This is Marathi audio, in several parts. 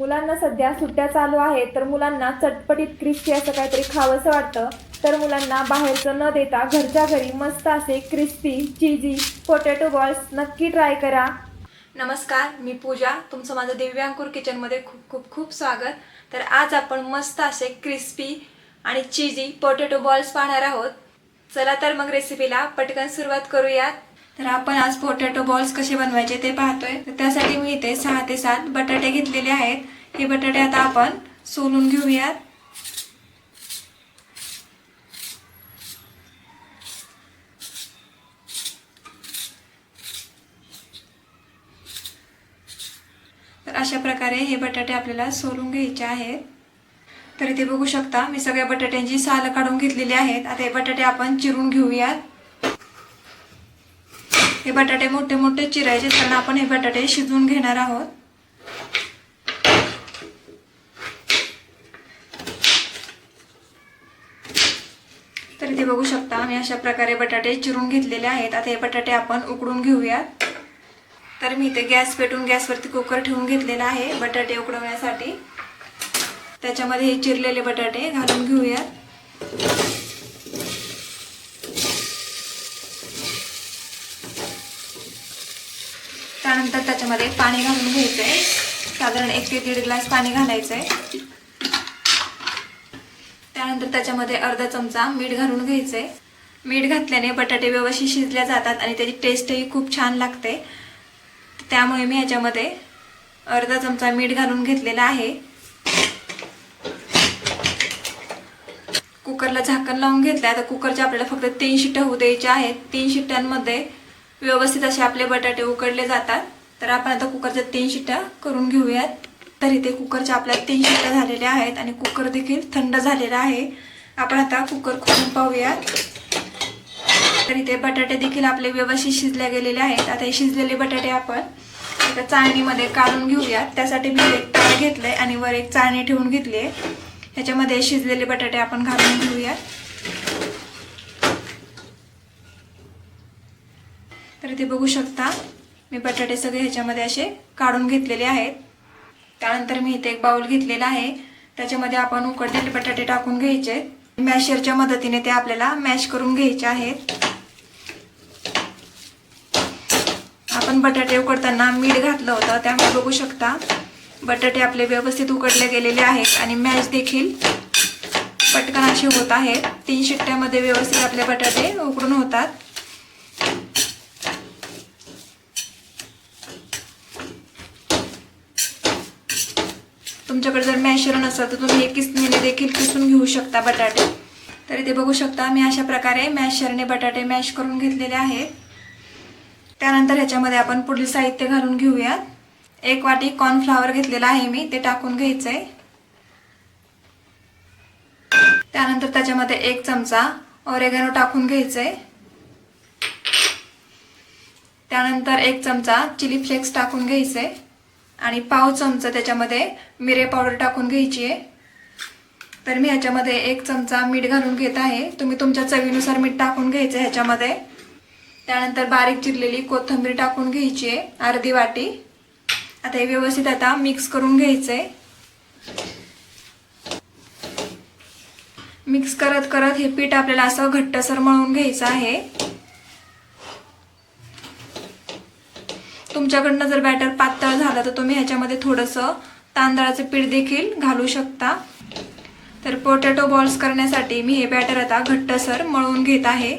मुलांना सध्या सुट्ट्या चालू आहेत तर मुलांना चटपटीत क्रिस्पी असं काहीतरी खावंसं वाटतं. तर मुलांना बाहेरचं न देता घरच्या घरी मस्त असे क्रिस्पी चीजी पोटॅटो बॉल्स नक्की ट्राय करा. नमस्कार मी पूजा. तुमचं माझं दिव्यांकुर किचनमध्ये खूप खूप खूप स्वागत. तर आज आपण मस्त असे क्रिस्पी आणि चीजी पोटॅटो बॉल्स पाहणार आहोत. चला तर मग रेसिपीला पटकन सुरुवात करूयात. तर आपण आज पोटॅटो बॉल्स कसे बनवायचे ते पाहतोय. तर त्यासाठी मी इथे सहा ते सात बटाटे घेतलेले आहेत. हे बटाटे आता आपण सोलून घेऊयात. तर अशा प्रकारे हे बटाटे आपल्याला सोलून घ्यायचे आहेत. तर इथे बघू शकता मी सगळ्या बटाट्यांची साल काढून घेतलेली आहेत. आता हे बटाटे आपण चिरून घेऊयात. हे बटाटे मोठे मोठे चिरायचे त्यांना आपण हे बटाटे शिजवून घेणार आहोत. तर इथे बघू शकता मी अशा प्रकारे बटाटे चिरून घेतलेले आहेत. आता हे बटाटे आपण उकडून घेऊयात. तर मी इथे गॅस पेटून गॅसवरती कुकर ठेवून घेतलेला आहे बटाटे उकडवण्यासाठी. त्याच्यामध्ये हे चिरलेले बटाटे घालून घेऊयात. त्यानंतर त्याच्यामध्ये पाणी घालून घ्यायचं आहे साधारण एक ते दीड ग्लास पाणी घालायचं आहे त्यानंतर त्याच्यामध्ये अर्धा चमचा मीठ घालून घ्यायचं आहे मीठ घातल्याने बटाटे व्यवस्थित शिजल्या जातात आणि त्याची टेस्टही खूप छान लागते. त्यामुळे मी ह्याच्यामध्ये अर्धा चमचा मीठ घालून घेतलेला आहे. कुकरला झाकण लावून घेतलं आता कुकरच्या आपल्याला फक्त तीन शिट्ट्या होऊ द्यायच्या आहेत. तीन शिट्ट्यांमध्ये व्यवस्थित असे आपले बटाटे उकडले जातात. तर आपण आता कुकरच्या तीन शिट्ट्या करून घेऊयात. तर इथे कुकरच्या आपल्या तीन शिट्ट्या झालेल्या आहेत आणि कुकर देखील थंड झालेला आहे. आपण आता कुकर खोलून पाहूयात. तर इथे बटाटे देखील आपले व्यवस्थित शिजले गेलेले आहेत. आता हे शिजलेले बटाटे आपण एका चाळणीमध्ये काढून घेऊयात. त्यासाठी मी एक ताळ घेतलंय आणि वर एक चाळणी ठेवून घेतली आहे ह्याच्यामध्ये शिजलेले बटाटे आपण घालून घेऊयात. इथे बघू शकता. मी बटाटे सगळे ह्याच्यामध्ये असे काढून घेतलेले आहेत. त्यानंतर मी इथे एक बाउल घेतलेला आहे. त्याच्यामध्ये आपण उकडलेले बटाटे टाकून घ्यायचे. मॅशरच्या मदतीने ते आपल्याला मॅश करून घ्यायचे आहेत. आपण बटाटे उकडताना मीठ घातलं होतं त्यामुळे बघू शकता बटाटे आपले व्यवस्थित उकडले गेलेले आहेत आणि मॅश देखील पटकन असे होत आहेत तीन शिट्ट्यामध्ये व्यवस्थित आपले बटाटे उकडून होतात. तुमच्याकडे जर मॅशर नसेल तर तुम्ही एक किसणीने म्हणजे देखील किसून घेऊ शकता बटाटे. तर इथे बघू शकता मी अशा प्रकारे मॅशरने बटाटे मॅश करून घेतलेले आहेत. त्यानंतर ह्याच्यामध्ये आपण पुढील साहित्य घालून घेऊयात. एक वाटी कॉर्नफ्लावर घेतलेला आहे मी ते टाकून घ्यायचंय. त्यानंतर त्याच्यामध्ये एक चमचा ओरेगॅनो टाकून घ्यायचंय. त्यानंतर एक चमचा चिली फ्लेक्स टाकून घ्यायचंय. आणि पाव चमचा त्याच्यामध्ये मिरे पावडर टाकून घ्यायची आहे. तर मी ह्याच्यामध्ये एक चमचा मीठ घालून घेत आहे. तुम्ही तुमच्या चवीनुसार मीठ टाकून घ्यायचं आहे ह्याच्यामध्ये. त्यानंतर बारीक चिरलेली कोथिंबीर टाकून घ्यायची आहे अर्धी वाटी. आता हे व्यवस्थित आता मिक्स करून घ्यायचं आहे मिक्स करत करत हे पीठ आपल्याला असं घट्टसर मळून घ्यायचं आहे. तुमच्याकडनं जर बॅटर पातळ झालं तर तुम्ही ह्याच्यामध्ये थोडंसं तांदळाचं पीठ देखील घालू शकता. तर पोटॅटो बॉल्स करण्यासाठी मी हे बॅटर आता घट्टसर मळून घेत आहे.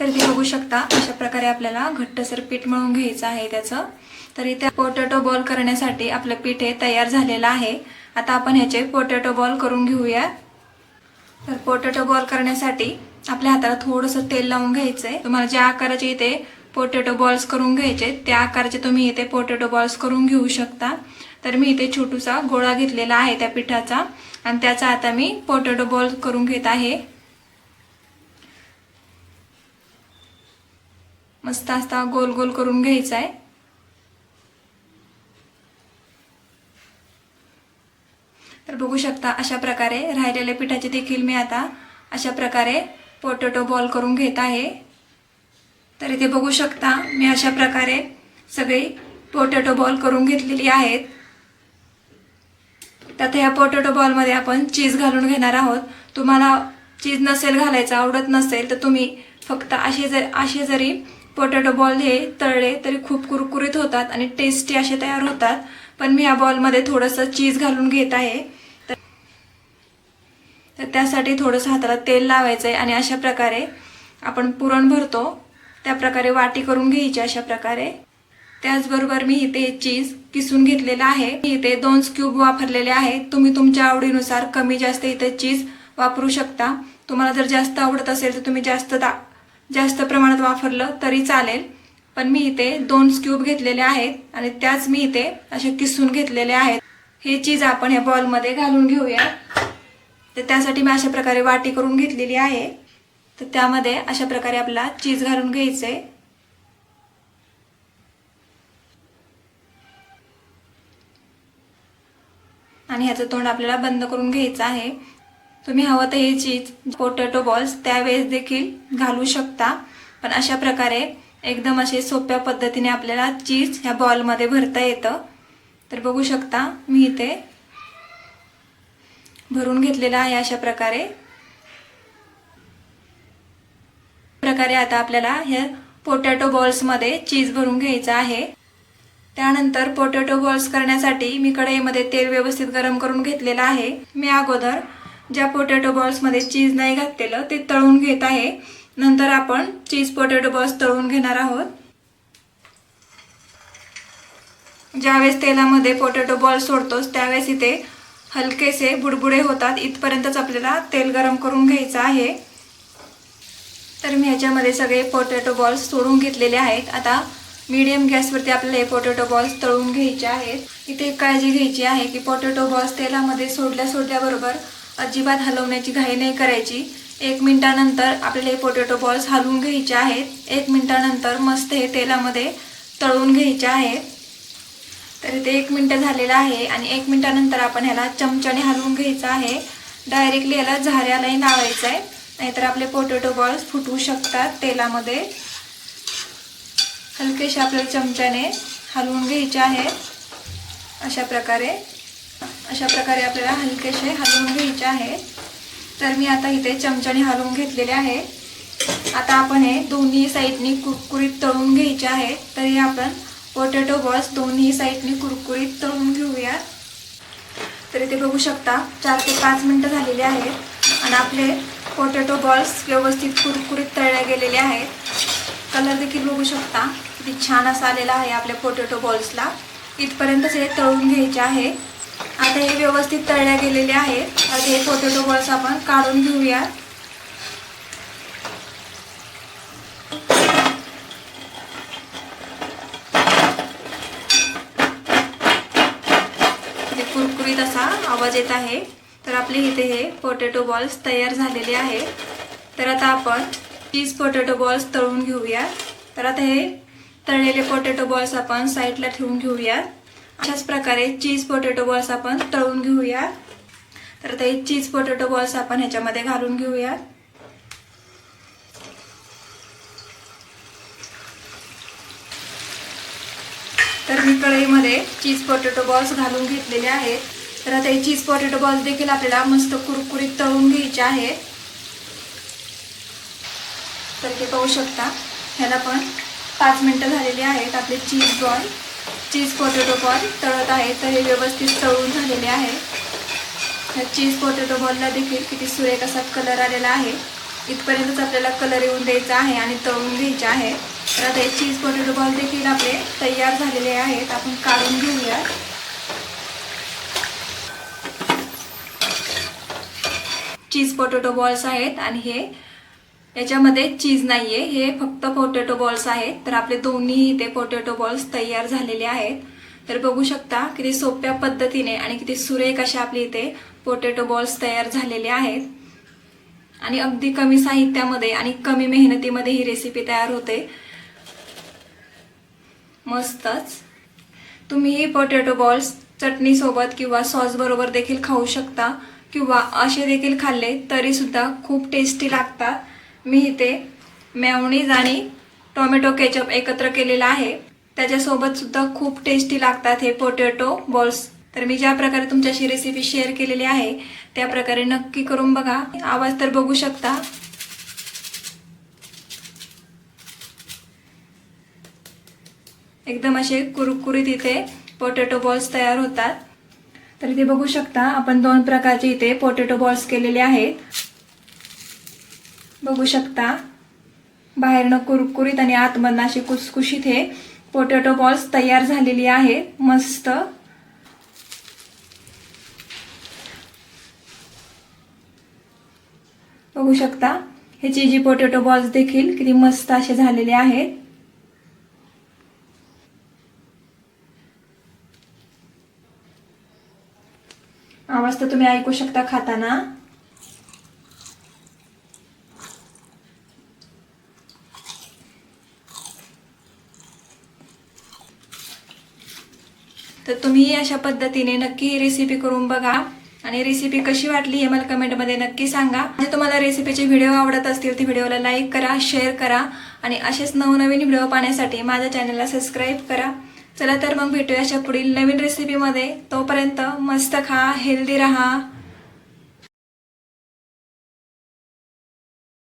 तर ते बघू शकता अशा प्रकारे आपल्याला घट्टसर पीठ मळून घ्यायचं आहे त्याचं. तर इथे पोटॅटो बॉल करण्यासाठी आपलं पीठ हे तयार झालेलं आहे. आता आपण ह्याचे पोटॅटो बॉल करून घेऊया. तर पोटॅटो बॉल करण्यासाठी आपल्या हाताला थोडंसं तेल लावून घ्यायचं आहे तुम्हाला ज्या आकाराचे इथे पोटॅटो बॉल्स करून घ्यायचे. त्या आकाराचे तुम्ही इथे पोटॅटो बॉल्स करून घेऊ शकता. तर मी इथे छोटूसा गोळा घेतलेला आहे त्या पिठाचा. आणि त्याचा आता मी पोटॅटो बॉल करून घेत आहे. मस्त असता गोल गोल करून घ्यायचा आहे. तर बघू शकता अशा प्रकारे राहिलेल्या पिठाचे देखील मी आता अशा प्रकारे पोटॅटो बॉल करून घेत आहे. तर इथे बघू शकता मी अशा प्रकारे सगळी पोटॅटो बॉल करून घेतलेली आहेत. त्यात ह्या पोटॅटो बॉलमध्ये आपण चीज घालून घेणार आहोत. तुम्हाला चीज नसेल घालायचं आवडत नसेल तर तुम्ही फक्त असे जर असे जरी पोटॅटो बॉल हे तळले तरी खूप कुरकुरीत होतात आणि टेस्टी असे तयार होतात. पण मी ह्या बॉलमध्ये थोडंसं चीज घालून घेत आहे. तर त्यासाठी थोडंसं हाताला तेल लावायचं आहे आणि अशा प्रकारे आपण पुरण भरतो. त्या प्रकारे वाटी करून घ्यायची अशा प्रकारे. त्याचबरोबर मी इथे चीज किसून घेतलेलं आहे. मी इथे दोन स्क्यूब वापरलेले आहेत तुम्ही तुमच्या आवडीनुसार कमी जास्त इथे चीज वापरू शकता. तुम्हाला जर जास्त आवडत असेल तर तुम्ही जास्त दा जास्त प्रमाणात वापरलं तरी चालेल. पण मी इथे दोन स्क्यूब घेतलेले आहेत आणि त्याच मी इथे असे किसून घेतलेले आहेत. हे चीज आपण ह्या बॉलमध्ये घालून घेऊया तर त्यासाठी मी अशा प्रकारे वाटी करून घेतलेली आहे. तर त्यामध्ये अशा प्रकारे आपला चीज घालून घ्यायचंय आणि ह्याचं तोंड आपल्याला बंद करून घ्यायचं आहे. तुम्ही हवं तर हे चीज पोटॅटो बॉल्स त्यावेळेस देखील घालू शकता. पण अशा प्रकारे एकदम असे सोप्या पद्धतीने आपल्याला चीज ह्या बॉलमध्ये भरता येतं. तर बघू शकता मी इथे भरून घेतलेलं आहे अशा प्रकारे. प्रकारे आता आपल्याला ह्या पोटॅटो बॉल्समध्ये चीज भरून घ्यायचं आहे. त्यानंतर पोटॅटो बॉल्स करण्यासाठी मी कढईमध्ये तेल व्यवस्थित गरम करून घेतलेलं आहे. मी अगोदर ज्या पोटॅटो बॉल्समध्ये चीज नाही घातलेलं ते तळून घेत आहे. नंतर आपण चीज पोटॅटो बॉल्स तळून घेणार आहोत. ज्यावेळेस तेलामध्ये पोटॅटो बॉल सोडतोस त्यावेळेस इथे हलकेसे बुडबुडे होतात. इथपर्यंतच आपल्याला तेल गरम करून घ्यायचं आहे. तर मी ह्याच्यामध्ये सगळे पोटॅटो बॉल्स सोडून घेतलेले आहेत. आता मीडियम गॅसवरती आपल्याला हे पोटॅटो बॉल्स तळून घ्यायचे आहेत. इथे काळजी घ्यायची आहे की पोटॅटो बॉल्स तेलामध्ये सोडल्या सोडल्याबरोबर अजिबात हलवण्याची घाई नाही करायची. एक मिनटानंतर आपल्याला हे पोटॅटो बॉल्स हलवून घ्यायचे आहेत. एक मिनटानंतर मस्त हे तेलामध्ये तळून घ्यायचे आहेत. तर इथे एक मिनटं झालेलं आहे आणि एक मिनटानंतर आपण ह्याला चमच्याने हलवून घ्यायचं आहे. डायरेक्टली याला झाऱ्यालाही लावायचं आहे. नाहीतर आपले पोटॅटो बॉल्स फुटवू शकतात तेलामध्ये. हलकेशा आपल्याला चमच्याने हलवून घ्यायचे आहे. अशा प्रकारे अशा प्रकारे आपल्याला हलकेसे हलवून घ्यायचे आहे. तर मी आता इथे चमच्याने हलवून घेतलेले आहे. आता आपण हे दोन्ही साईडनी कुरकुरीत तळून घ्यायचे आहे. तर हे आपण पोटॅटो बॉल्स दोन्ही साईडनी कुरकुरीत तळून घेऊया तर इथे बघू शकता चार ते पाच मिनटं झालेली आहेत. आणि आपले पोटॅटो बॉल्स व्यवस्थित कुरकुरीत तळल्या गेलेले आहेत. कलर देखील बघू शकता. किती छान असा आलेला आहे आपल्या पोटॅटो बॉल्सला इथपर्यंतच हे तळून घ्यायचे आहे. आता हे व्यवस्थित तळल्या गेलेले आहेत आता हे पोटॅटो बॉल्स आपण काढून घेऊया. कुरकुरीत असा आवाज येत आहे. तर आपले इथे हे पोटॅटो बॉल्स तयार झालेले आहे. तर आता आपण चीज पोटॅटो बॉल्स तळून घेऊया तर आता हे तळलेले पोटॅटो बॉल्स आपण साईडला ठेवून घेऊया अशाच प्रकारे चीज पोटॅटो बॉल्स आपण तळून घेऊया तर आता हे चीज पोटॅटो बॉल्स आपण ह्याच्यामध्ये घालून घेऊया तर मी कढईमध्ये चीज पोटॅटो बॉल्स घालून घेतलेले आहेत. तर आता हे चीज पोटॅटो बॉल्स देखील आपल्याला मस्त कुरकुरीत तळून घ्यायचे आहे. तर ते पाहू शकता ह्याला पण पाच मिनटं झालेली आहेत आपले cheese ball cheese potato ball तळत आहे तर हे व्यवस्थित तळून झालेले आहे. ह्या चीज पोटॅटो बॉलला देखील किती सुरेख असा कलर आलेला आहे. इथपर्यंतच आपल्याला कलर येऊन द्यायचा आहे आणि तळून घ्यायचे आहे. तर आता हे चीज पोटॅटो बॉल देखील आपले तयार झालेले आहेत आपण काढून घेऊ. चीज पोटॅटो बॉल्स आहेत आणि हे याच्यामध्ये चीज नाही आहे हे फक्त पोटॅटो बॉल्स आहेत. तर आपले दोन्ही इथे पोटॅटो बॉल्स तयार झालेले आहेत. तर बघू शकता किती सोप्या पद्धतीने आणि किती सुरेख अशा आपले इथे पोटॅटो बॉल्स तयार झालेले आहेत. आणि अगदी कमी साहित्यामध्ये आणि कमी मेहनतीमध्ये ही रेसिपी तयार होते. मस्तच. तुम्ही ही पोटॅटो बॉल्स चटणीसोबत किंवा सॉस बरोबर देखील खाऊ शकता. किंवा असे देखील खाल्ले तरीसुद्धा खूप टेस्टी लागतात. मी इथे मेवणीज आणि टोमॅटो केचप एकत्र केलेला आहे. त्याच्यासोबतसुद्धा खूप टेस्टी लागतात हे पोटॅटो बॉल्स तर मी ज्या प्रकारे तुमच्याशी रेसिपी शेअर केलेली आहे त्या प्रकारे नक्की करून बघा. आवाज तर बघू शकता. एकदम असे कुरकुरीत इथे पोटॅटो बॉल्स तयार होतात. तर इथे बघू शकता आपण दोन प्रकारचे इथे पोटॅटो बॉल्स केलेले आहेत. बघू शकता बाहेरनं कुरकुरीत आणि आतमधनं अशी कुसकुशीत हे पोटॅटो बॉल्स तयार झालेली आहे. मस्त. बघू शकता ह्याची जी पोटॅटो बॉल्स देखील किती मस्त असे झालेले आहेत. मस्त तुम्ही ऐकू शकता खाताना. तर तुम्ही अशा पद्धतीने नक्की ही रेसिपी करून बघा. आणि रेसिपी कशी वाटली हे मला कमेंटमध्ये नक्की सांगा. जर तुम्हाला रेसिपीचे व्हिडिओ आवडत असतील तर व्हिडिओला लाईक करा शेअर करा. आणि असेच नवनवीन व्हिडिओ पाहण्यासाठी माझ्या चॅनलला सबस्क्राईब करा. चला तर मग भेटूया अशा पुढील नवीन रेसिपीमध्ये तोपर्यंत मस्त खा हेल्दी राहा.